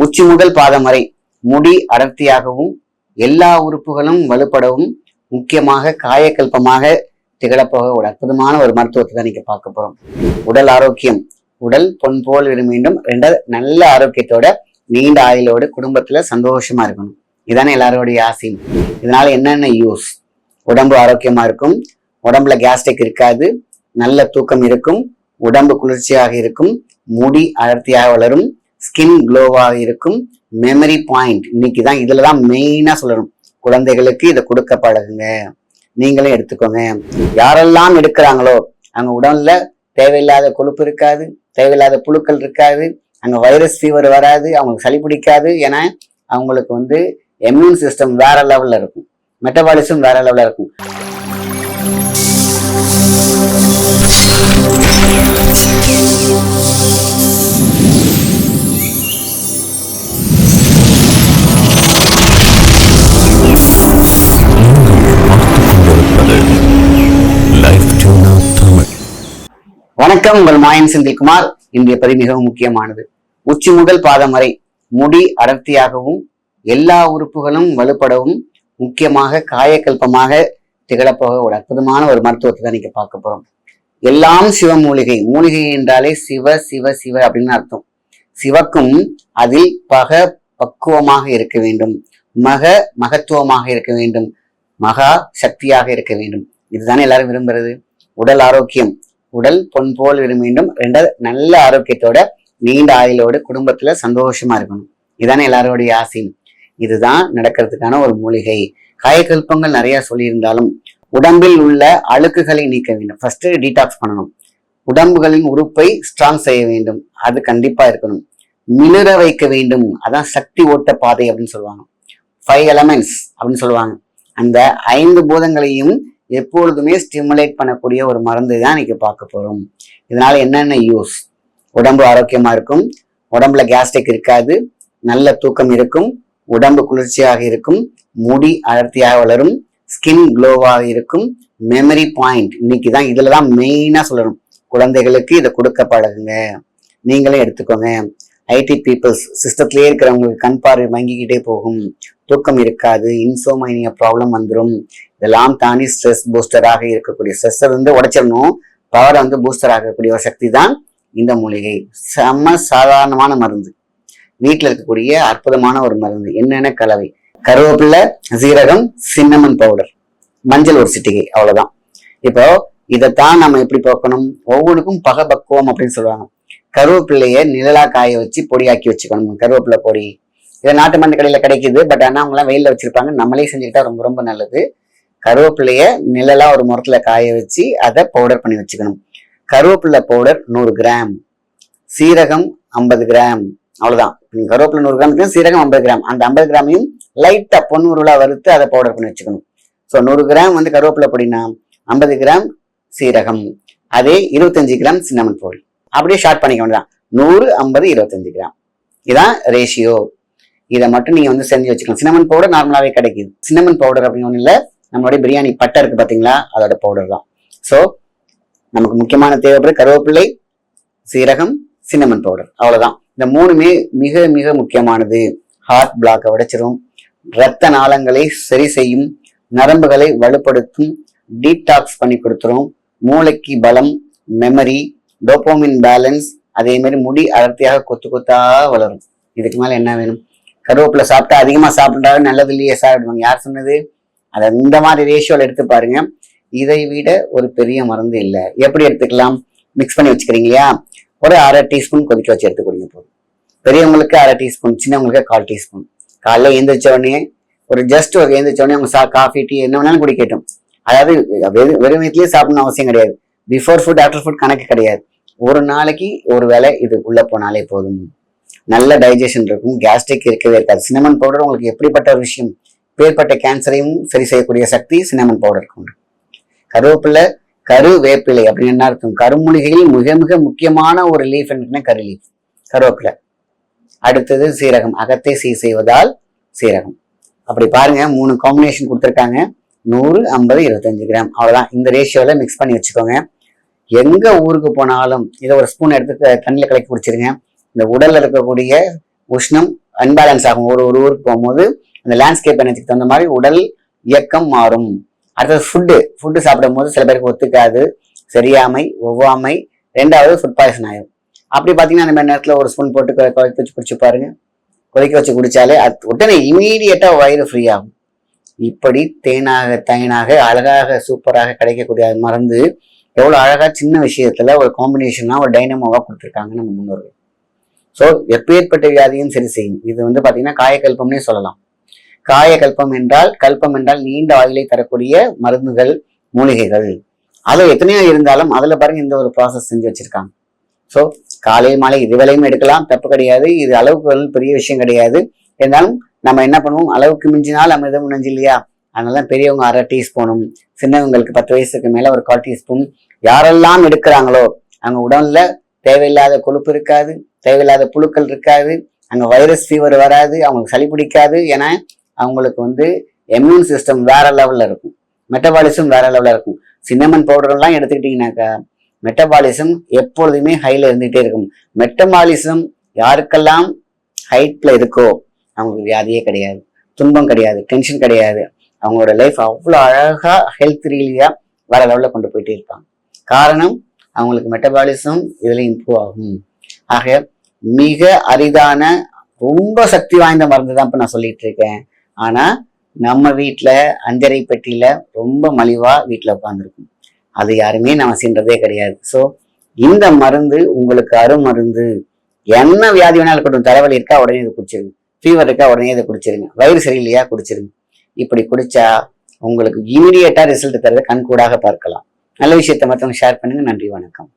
உச்சி முதல் பாதம் வரை முடி அடர்த்தியாகவும் எல்லா உறுப்புகளும் வலுப்படவும் முக்கியமாக காயக்கல்பமாக திகழப்போக ஒரு அற்புதமான ஒரு மருத்துவத்தை தான் நீங்க பார்க்க போறோம். உடல் ஆரோக்கியம். உடல் பொன் போல் மீண்டும் ரெண்டாவது நல்ல ஆரோக்கியத்தோட நீண்ட ஆயுளோடு குடும்பத்துல சந்தோஷமா இருக்கணும். இதானே எல்லாரோடைய ஆசையும் இதனால என்னென்ன யூஸ் உடம்பு ஆரோக்கியமா இருக்கும். உடம்புல கேஸ்ட்ரிக் இருக்காது. நல்ல தூக்கம் இருக்கும். உடம்பு குளிர்ச்சியாக இருக்கும். முடி அடர்த்தியாக வளரும். ஸ்கின் க்ளோவாக இருக்கும். மெமரி பாயிண்ட் இன்னைக்கு தான் இதில் தான் மெயினாக சொல்லணும். குழந்தைகளுக்கு இதை கொடுக்க பழகுங்க. நீங்களும் எடுத்துக்கோங்க. யாரெல்லாம் எடுக்கிறாங்களோ அவங்க உடல்ல தேவையில்லாத கொழுப்பு இருக்காது தேவையில்லாத புழுக்கள் இருக்காது அங்கே வைரஸ் ஃபீவர் வராது அவங்களுக்கு சளி பிடிக்காது ஏன்னா அவங்களுக்கு வந்து இம்யூன் சிஸ்டம் வேற லெவலில் இருக்கும். மெட்டபாலிசம் வேற லெவலில் இருக்கும். வணக்கம். உங்கள் மாயன் செந்தில்குமார். இன்றைய பதிவு மிகவும் முக்கியமானது. உச்சி முதல் பாதம் வரை முடி அடர்த்தியாகவும் எல்லா உறுப்புகளும் வலுப்படவும் முக்கியமாக காயக்கல்பமாக திகழப்போக ஒரு அற்புதமான ஒரு மருத்துவத்தை தான் நீங்க பார்க்க போறோம். எல்லாம் சிவ மூலிகை. மூலிகை என்றாலே சிவ சிவ சிவ அப்படின்னு அர்த்தம். சிவக்கும் அதில் பக பக்குவமாக இருக்க வேண்டும். மக மகத்துவமாக இருக்க வேண்டும். மகா சக்தியாக இருக்க வேண்டும். இதுதானே எல்லாரும் விரும்புறது? உடல் ஆரோக்கியம். உடல் பொன் போல் மீண்டும். ரெண்டாவது நல்ல ஆரோக்கியத்தோட நீண்ட ஆயுளோடு குடும்பத்துல சந்தோஷமா இருக்கணும். இதானே எல்லாரோடைய ஆசையும். இதுதான் நடக்கிறதுக்கான ஒரு மூலிகை. காயக்கல்பங்கள் நிறைய சொல்லியிருந்தாலும் உடம்பில் உள்ள அழுக்குகளை நீக்க வேண்டும். ஃபர்ஸ்ட் டீடாக்ஸ் பண்ணணும். உடம்புகளின் உறுப்பை ஸ்ட்ராங் செய்ய வேண்டும். அது கண்டிப்பா இருக்கணும். மிளிர வைக்க வேண்டும். அதான் சக்தி ஓட்ட பாதை அப்படின்னு சொல்லுவாங்க. ஃபைவ் எலமெண்ட்ஸ் அப்படின்னு சொல்லுவாங்க. அந்த ஐந்து பூதங்களையும் எப்பொழுதுமே ஸ்டிமுலேட் பண்ணக்கூடிய ஒரு மருந்து தான் இன்னைக்கு பார்க்க போறோம். இதனால என்னென்ன யூஸ் உடம்பு ஆரோக்கியமா இருக்கும். உடம்புல கேஸ்ட்ரிக் இருக்காது. நல்ல தூக்கம் இருக்கும். உடம்பு குளிர்ச்சியாக இருக்கும். முடி அடர்த்தியாக வளரும். ஸ்கின் க்ளோவாக இருக்கும். மெமரி பாயிண்ட் இன்னைக்கு தான் இதுல தான் மெயினாக சொல்லணும். குழந்தைகளுக்கு இதை கொடுக்க பழகுங்க. நீங்களும் எடுத்துக்கோங்க. ஐடி பீப்புள்ஸ் சிஸ்டத்திலே இருக்கிறவங்களுக்கு கண் பார்வை மங்கிக்கிட்டே போகும். தூக்கம் இருக்காது இன்சோமைனியா ப்ராப்ளம் வந்துடும் இதெல்லாம் தாண்டி ஸ்ட்ரெஸ் பூஸ்டராக இருக்கக்கூடிய ஸ்ட்ரெஸ்ஸை வந்து உடைச்சிடணும். பவரை வந்து பூஸ்டர் ஆகக்கூடிய ஒரு சக்தி தான் இந்த மூலிகை. செம்ம சாதாரணமான மருந்து. வீட்டில் இருக்கக்கூடிய அற்புதமான ஒரு மருந்து. என்னென்ன கலவை? கருவேப்பிலை சீரகம் சின்னமன் பவுடர் மஞ்சள் ஒரு சிட்டிகை அவ்வளவுதான். இப்போ இதைத்தான் நம்ம எப்படி பார்க்கணும்? ஒவ்வொன்றுக்கும் பகபக்குவம் அப்படின்னு சொல்லுவாங்க. கருவேப்பிள்ளையை நிழலா காய வச்சு பொடியாக்கி வச்சுக்கணும். கருவேப்பிலை பொடி. இதை நாட்டு மருந்து கடையில் கிடைக்குது. பட் ஆனால் அவங்களாம் வெயிலில் வச்சுருப்பாங்க. நம்மளே செஞ்சுக்கிட்டா ரொம்ப ரொம்ப நல்லது. கருவேப்பிள்ளையை நிழலாக ஒரு முரத்தில் காய வச்சு அதை பவுடர் பண்ணி வச்சுக்கணும். கருவேப்பிலை பவுடர் நூறு கிராம் சீரகம் ஐம்பது கிராம் அவ்வளோதான் நீங்க கருவேப்பிலை நூறு கிராம் சீரகம் ஐம்பது கிராம் அந்த ஐம்பது கிராமையும் லைட்டாக பொன்னூறுலா வறுத்து அதை பவுடர் பண்ணி வச்சுக்கணும். ஸோ நூறு கிராம் வந்து கருவேப்பிலை பொடினா ஐம்பது கிராம் சீரகம். அதே இருபத்தஞ்சு கிராம் சின்னமன் பொடி அப்படியே ஷார்ட் பண்ணிக்க வேண்டியதான் நூறு ஐம்பது இருபத்தஞ்சு கிராம். இதான் ரேஷியோ இதை மட்டும் நீங்கள் வந்து செஞ்சு வச்சுக்கலாம். சின்னமன் பவுடர் நார்மலாகவே கிடைக்குது. சின்னமன் பவுடர் அப்படின்னு ஒன்றும் இல்லை. நம்மளுடைய பிரியாணி பட்டை இருக்குது பார்த்தீங்களா அதோட பவுடர் தான். ஸோ நமக்கு முக்கியமான தேவைப்படுற கருவேப்பிள்ளை சீரகம் சின்னமன் பவுடர் அவ்வளோதான் இந்த மூணுமே மிக மிக முக்கியமானது. ஹார்ட் பிளாக்கை உடைச்சிரும். இரத்த நாளங்களை சரி செய்யும். நரம்புகளை வலுப்படுத்தும். டீடாக்ஸ் பண்ணி கொடுத்துரும். மூளைக்கு பலம் மெமரி டோப்போமின் பேலன்ஸ் அதே மாதிரி முடி அடர்த்தியாக கொத்து கொத்தா வளரும். இதுக்கு மேலே என்ன வேணும்? கருவேப்பிலை சாப்பிட்டா அதிகமாக சாப்பிட்டாலும் நல்லது இல்லையே சாப்பிடுவாங்க யார் சொன்னது? அதை இந்த மாதிரி ரேஷியோவில் எடுத்து பாருங்க. இதை விட ஒரு பெரிய மருந்து இல்லை. எப்படி எடுத்துக்கலாம்? மிக்ஸ் பண்ணி வச்சுக்கிறீங்க இல்லையா? ஒரு அரை டீஸ்பூன் கொதிக்க வச்சு எடுத்து குடிங்க போதும். பெரியவங்களுக்கு அரை டீஸ்பூன் சின்னவங்களுக்கு கால் டீஸ்பூன். காலைல எழுந்திரிச்ச உடனே ஒரு ஜஸ்ட் ஒரு எழுந்திரிச்ச உடனே அவங்க சா காஃபி டீ என்ன வேணாலும் குடிக்கட்டும். அதாவது வெறும் வெறும் வீட்லயே சாப்பிடணும் அவசியம் கிடையாது. பிஃபோர் ஃபுட் ஆஃப்டர் ஃபுட் கணக்கு கிடையாது. ஒரு நாளைக்கு ஒரு வேலை இது உள்ள போனாலே போதும். நல்ல டைஜஷன் இருக்கும். கேஸ்ட்ரிக் இருக்கவே இருக்காது. சினமன் பவுடர் உங்களுக்கு எப்படிப்பட்ட ஒரு விஷயம்? பேர்பட்ட கேன்சரையும் சரி செய்யக்கூடிய சக்தி சினமன் பவுடருக்கு உண்டு. கருவேப்பிலை கரு வேப்பிலை அப்படின்னு என்ன அர்த்தம்? கருமூலிகையில் மிக மிக முக்கியமான ஒரு லீஃப் என்ன கரு லீஃப் கருவேப்பிலை. அடுத்தது சீரகம். அகத்தை சீர் செய்வதால் சீரகம். அப்படி பாருங்க மூணு காம்பினேஷன் கொடுத்துருக்காங்க. நூறு ஐம்பது இருபத்தஞ்சு கிராம். அவ்வளோதான் இந்த ரேஷியோவில் மிக்ஸ் பண்ணி வச்சுக்கோங்க. எங்க ஊருக்கு போனாலும் இதை ஒரு ஸ்பூன் எடுத்து தண்ணியில் கலக்கி குடிச்சிருங்க. இந்த உடல்ல இருக்கக்கூடிய உஷ்ணம் அன்பேலன்ஸ் ஆகும். ஒரு ஒரு ஊருக்கு போகும்போது அந்த லேண்ட்ஸ்கேப் எனர்ஜிக்கு தகுந்த மாதிரி உடல் இயக்கம் மாறும். அடுத்தது ஃபுட்டு ஃபுட்டு சாப்பிடும் போது சில பேருக்கு ஒத்துக்காது சரியாமை ஒவ்வாமை ரெண்டாவது ஃபுட் பாய்சன் ஆயிடும் அப்படி பார்த்தீங்கன்னா அந்த மாதிரி நேரத்தில் ஒரு ஸ்பூன் போட்டு கொ- கொதிக்க வச்சு குடிச்சு பாருங்க. கொதிக்க வச்சு குடிச்சாலே அது உடனே இமீடியட்டாக வயிறு ஃப்ரீ ஆகும். இப்படி தேனாக தேனாக அழகாக சூப்பராக கிடைக்கக்கூடிய மருந்து எவ்வளோ அழகா சின்ன விஷயத்துல ஒரு காம்பினேஷனா ஒரு டைனமோவா கொடுத்துருக்காங்க நம்ம முன்னோர்கள். ஸோ எப்பேற்பட்ட வியாதியும் சரி செய்யும். இது வந்து பாத்தீங்கன்னா காயக்கல்பம்னே சொல்லலாம். காயக்கல்பம் என்றால் கல்பம் என்றால் நீண்ட ஆயுளை தரக்கூடிய மருந்துகள் மூலிகைகள். அது எத்தனையோ இருந்தாலும் அதுல பாருங்க இந்த ஒரு ப்ராசஸ் செஞ்சு வச்சிருக்காங்க. ஸோ காலை மாலை இதுவரையும் எடுக்கலாம். தப்பு கிடையாது. இது அளவுக்கு பெரிய விஷயம் கிடையாது. இருந்தாலும் நம்ம என்ன பண்ணுவோம்? அளவுக்கு மிஞ்சினால் அமிர்தம் நஞ்சு இல்லையா அதனால தான் பெரியவங்க அரை டீஸ்பூனும் சின்னவங்களுக்கு பத்து வயசுக்கு மேலே ஒரு கால் டீஸ்பூன். யாரெல்லாம் எடுக்கிறாங்களோ அவங்க உடலில் தேவையில்லாத கொழுப்பு இருக்காது தேவையில்லாத புழுக்கள் இருக்காது அங்கே வைரஸ் ஃபீவர் வராது அவங்களுக்கு சளி பிடிக்காது ஏன்னா அவங்களுக்கு வந்து இம்யூன் சிஸ்டம் வேற லெவலில் இருக்கும். மெட்டபாலிசம் வேற லெவலில் இருக்கும். சின்னமன் பவுடர்லாம் எடுத்துக்கிட்டிங்கனாக்கா மெட்டபாலிசம் எப்பொழுதுமே ஹையில் இருந்துகிட்டே இருக்கும். மெட்டபாலிசம் யாருக்கெல்லாம் ஹைட்டில் இருக்கோ அவங்களுக்கு வியாதியே கிடையாது. துன்பம் கிடையாது டென்ஷன் கிடையாது. அவங்களோட லைஃப் அவ்வளோ அழகாக ஹெல்த் ரீலியாக வேற லெவலில் கொண்டு போயிட்டே இருப்பாங்க. காரணம் அவங்களுக்கு மெட்டபாலிசம் இதில் இம்ப்ரூவ் ஆகும். ஆக மிக அரிதான ரொம்ப சக்தி வாய்ந்த மருந்து தான் இப்போ நான் சொல்லிட்டு இருக்கேன். ஆனால் நம்ம வீட்டில் அஞ்சரை பெட்டியில் ரொம்ப மலிவாக வீட்டில் உட்காந்துருக்கும் அது யாருமே நம்ம சீன்றதே கிடையாது. ஸோ இந்த மருந்து உங்களுக்கு அருமருந்து. என்ன வியாதி வேணாலும் இருக்கட்டும் தலைவலி இருக்கா உடனே இதை குடிச்சிருங்க. ஃபீவர் இருக்கா உடனே இதை குடிச்சிருங்க. வயிறு சரியில்லையா குடிச்சிருங்க. இப்படி குடிச்சா உங்களுக்கு இமீடியட்டா ரிசல்ட் தரதை கண்கூடாக பார்க்கலாம். நல்ல விஷயத்தை மற்றவங்க ஷேர் பண்ணுங்க. நன்றி வணக்கம்.